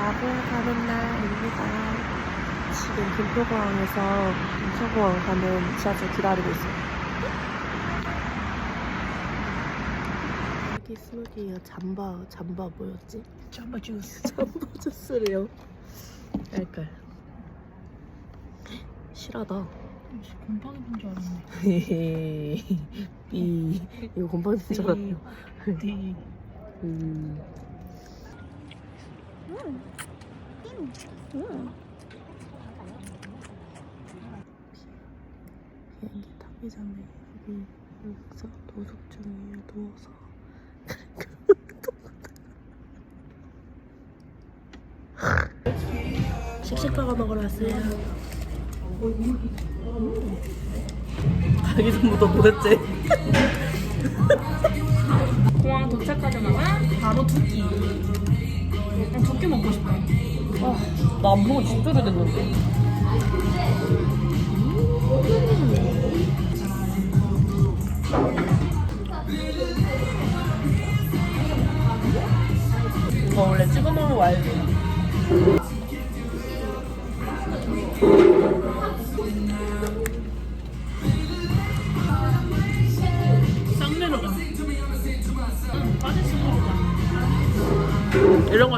가보 가는 날입니다. 지금 김포공항에서 인천공항 가는 지하철 기다리고 있어요. 여기 스무디가 잠바, 잠바 뭐였지? 잠바 주스. 잠바 주스래요. 약간 실하다. 곰팡이 분줄 알았네. 이 이거 곰팡이 줄 같아요. 네. 음. 비행기 타기 전에 여기 여기서 중이에요 누워서 씩씩버거 먹으러 왔어요 가기 전부터 뭐랬지? 공항 도착하자마자 바로 두끼. 그냥 두끼 먹고 싶어. 나안 먹은 진짜 오래됐는데 이거 원래 찍어 먹는 거 알지?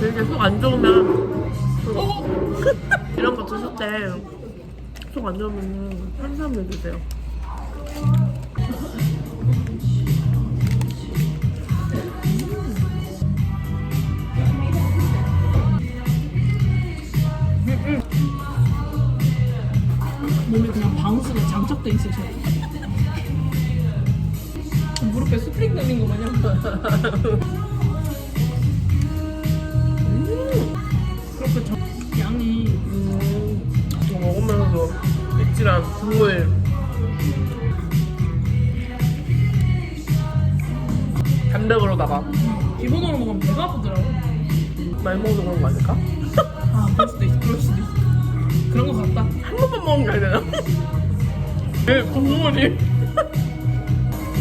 되게 속 안 좋으면 이런 거 드실 때 속 안 좋으면 탄수화물 드세요. 입질한 국물 단백으로다가 기본으로 먹으면 배가 아프더라고. 많이 먹어서 그런 거 아닐까? 아, 그럴 수도 있어. 그럴 수도 있어. 그런 거 같다. 한 번만 먹는 게 아니라 네, 국물이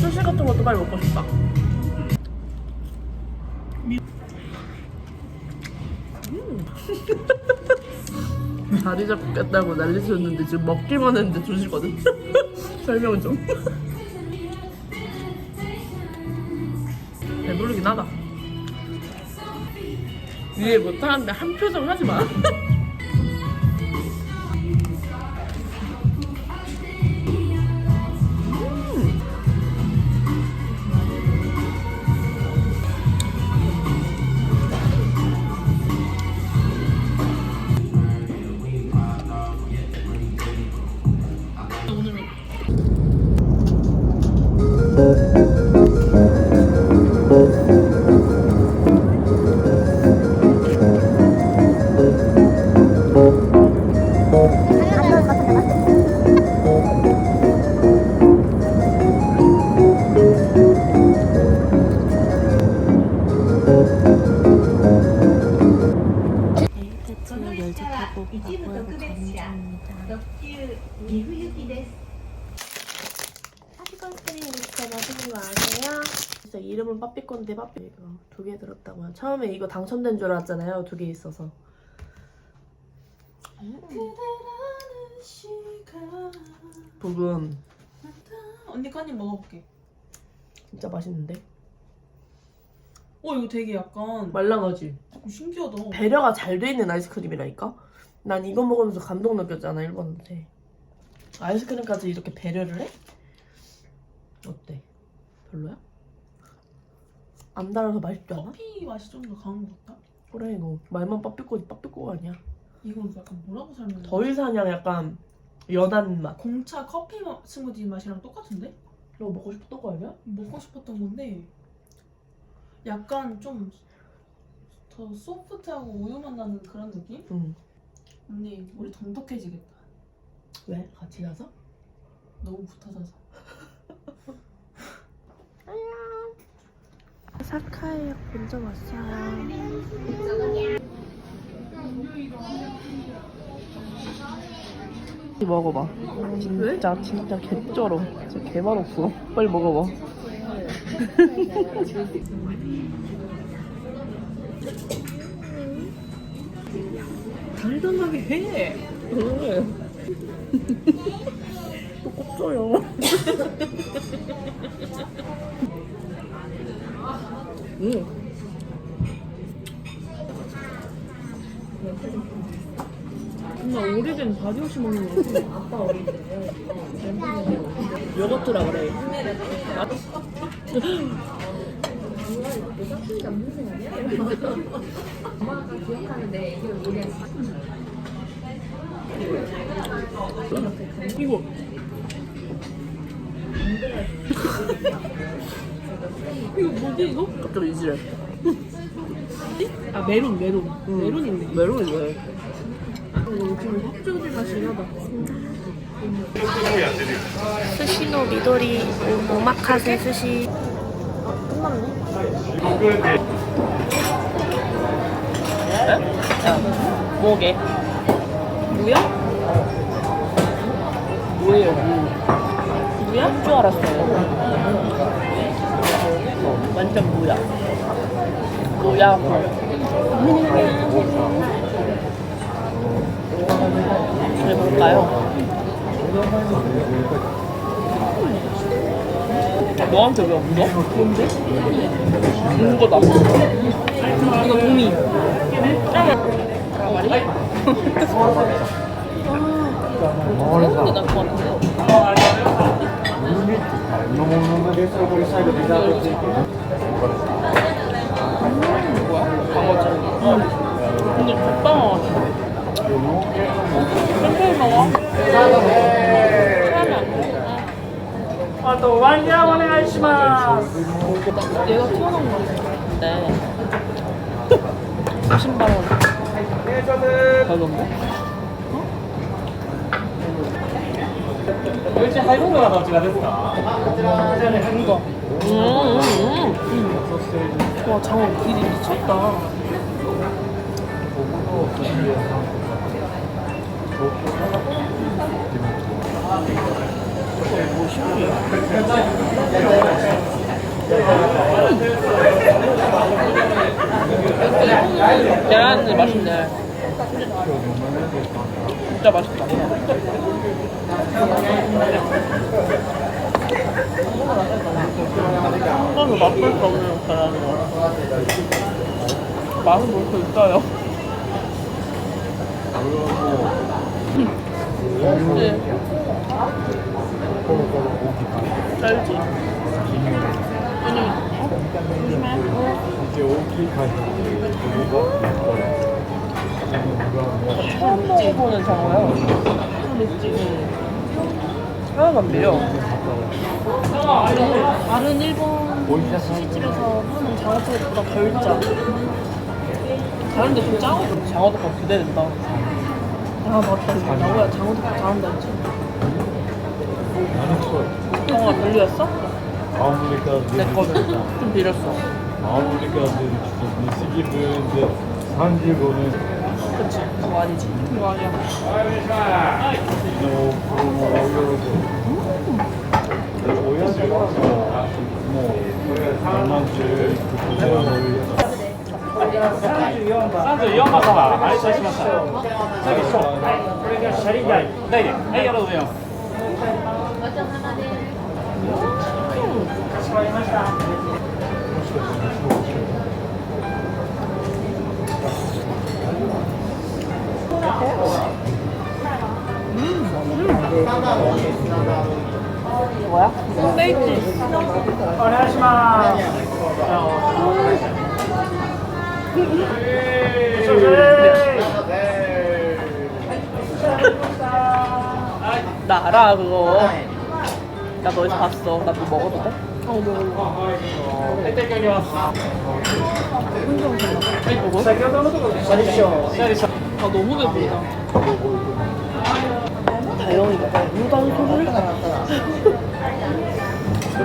수시 같은 것도 빨리 먹고 싶다 음. 다리 잡겠다고 난리 쳤는데 지금 먹기만 했는데 조시거든. 설명 좀. 배부르긴 하다. 이해 못하는데 한 표정 하지 마 진짜 이름은 빠삐콘데 빠삐 이거 두 개 들었다고요 처음에 이거 당첨된 줄 알았잖아요 두 개 있어서 부금 언니 입 먹어볼게. 진짜 맛있는데? 어 이거 되게 약간 말랑하지? 신기하다. 배려가 잘 돼 있는 아이스크림이라니까? 난 이거 먹으면서 감동 느꼈잖아 일본한테 아이스크림까지 이렇게 배려를 해? 어때? 별로야? 안 달아서 맛있지 않아? 커피 맛이 좀 더 강한 것 같다. 그래 이거 말만 빠삐꼬지 빠삐꼬가 아니야 이건 약간 뭐라고 설명해? 더위 사냥 약간 연한 맛 공차 커피 마- 스무디 맛이랑 똑같은데? 이거 먹고 싶었던 거 아니야? 먹고 싶었던 건데 약간 좀 더 소프트하고 우유 맛 나는 그런 느낌? 응 언니 우리 돈독해지겠다. 왜? 같이 가서? 너무 붙어져서. 사카이역 먼저 왔어요. 먹어봐. 진짜 진짜 개쩔어. 진짜 개맛없어. 빨리 먹어봐. 간단하게 해. 또 꼽줘요. 음. 정말 오래된 바디워시 먹는 거 같아. 아빠 어릴 때. 요거트라 그래. 이거 이거 뭐지 이거? 갑자기 이지래. 아 메론 메론 메론 있네. 메론이네. 지금 확정지 맛이 나다. 스시노 미도리 오- 오마카세 스시 뭐게? 뭐야? 뭐예요? 무. 뭐야? 줄 알았어요. 완전 무야. 무야. 왜 볼까요? 너한테 왜 없어? 뭔데? 준 거다. 이거 도미. 근데 나 같은데. 강어지. 근데 적당한 것 같아. 천천히 먹어. 사람이 안 돼. あとワンギャンお願いします。 내가 태어난 거 같아. 네. 30만 원. 별론데? うち入るのはどちらですか。 이거. 음, 음, 음. 와 장어 길이 미쳤다. 계란이 맛있네. 진짜 맛있다. 한 번도 맛볼 수 없는 계란이야. 맛은 볼 수 있어요. 네. 알지? 처음 먹어보는 장어요. 맵지? 하나도 안 비려. 아른 일본 스시집에서 파는 장어덮밥보다 덜 짜. 다른데 좀 짜거든. 장어덮밥 기대된다. 아 맞다. 나고야 장어덮밥 잘한다 했지. 나는 추워. 형아 별로였어? 아무리까 내거좀 비렸어. 아무리까 진짜 시기 보는데 산지 보는. 그치 그거 아니지. 그거 아니야. 70くらい三十四番様、愛車しました。これが車輪台、台で、はい、ありがとうございます。かしこまりました。お願いします。 네. 나 알아 그거. 나 너에서 봤어. 나 뭐 먹어도 돼? 어 먹어 이거 아 너무 배부르다. 다영이가 물방울 소리를?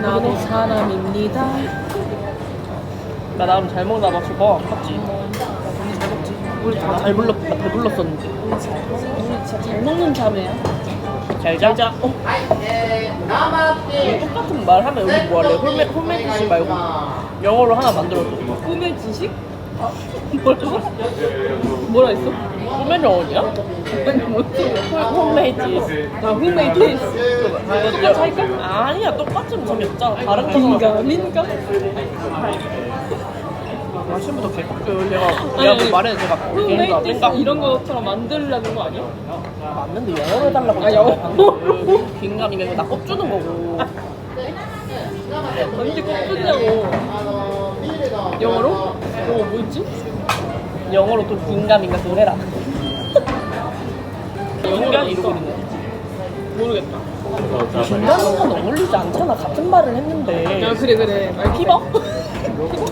나도 사람입니다. 나 나름 잘 먹나 봐 저거 맞지? 우리 잘 먹지. 우리 다 잘 불렀 다 배불렀었는데 우리 진짜 잘 먹는 자매야. 잘 자. 어? 우리 똑같은 말 하면 여기 뭐 할래? 홀메 홀메디시 말고 영어로 하나 만들어줘. 꿈의 지식? 뭐라고? 뭐라 했어? 홈메이드 어디야? 홈메이드 아 홈메이드 테이스 똑같이 할까? 아니야 똑같으면 재미없잖아 다른 거잖아 민가? 아침부터 개꿀 내가 내가 뭐 말해 제가 홈메이드 테이스 뭔가 이런 것처럼 만들려는 거 아니야? 맞는데 영어로 해달라고 아, 영어로? 긴가민가 이거 나 꼽주는 거고. 언제 꼽혔냐고. 영어로? 영어 뭐였지? 영어로 또 긴가민가? 그걸 해라. 영어가 이러고 있는 모르겠다. 긴가민가는 어울리지 않잖아. 같은 말을 했는데. 야 그래 그래. 말 피버? 퍼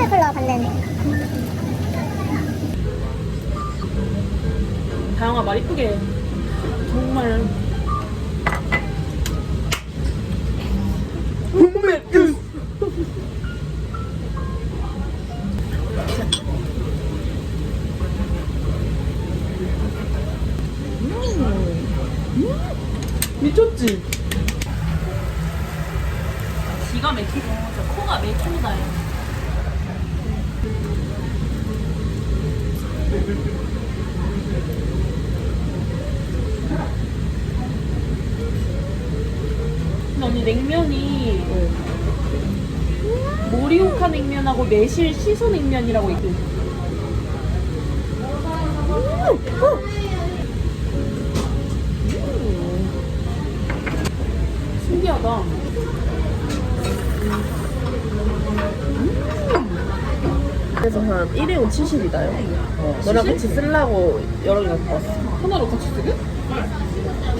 스널 컬러 받는 다영아 말 이쁘게 해. 정말 미쳤지? 기가 막히고 저 코가 근 냉면이 모리오카 냉면하고 매실 시소 냉면이라고 있거든. 신기하다. 그래서 한 일회용 70이다요 너랑 같이 쓰려고 여러 개 갖고 왔어 하나로 같이 쓰게?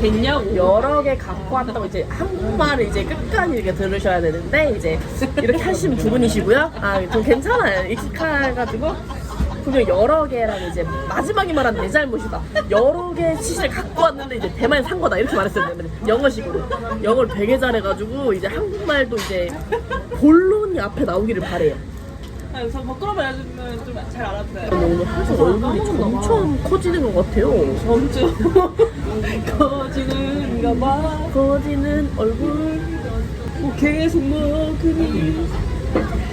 됐냐고. 여러 개 갖고 왔다고 이제 한국말을 이제 끝까지 이렇게 들으셔야 되는데 이제 이렇게 하시면 두 분이시고요. 아, 좀 괜찮아요. 익숙해가지고 분명 여러 개랑 이제 마지막에 말한 내 잘못이다. 여러 개 치실을 갖고 왔는데 이제 대만에 산 거다 이렇게 말했어야 되는데 영어식으로 영어를 되게 잘해가지고 이제 한국말도 이제 본론이 앞에 나오기를 바래요. 아, 저 부끄러워 해주면 좀 잘 알았어요. 오늘 하서 얼굴이 점점 커지는 것 같아요. 점점 커지는가 봐. 커지는 얼굴 뭐 계속 먹으니.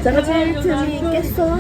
작아질 틈이 있겠어.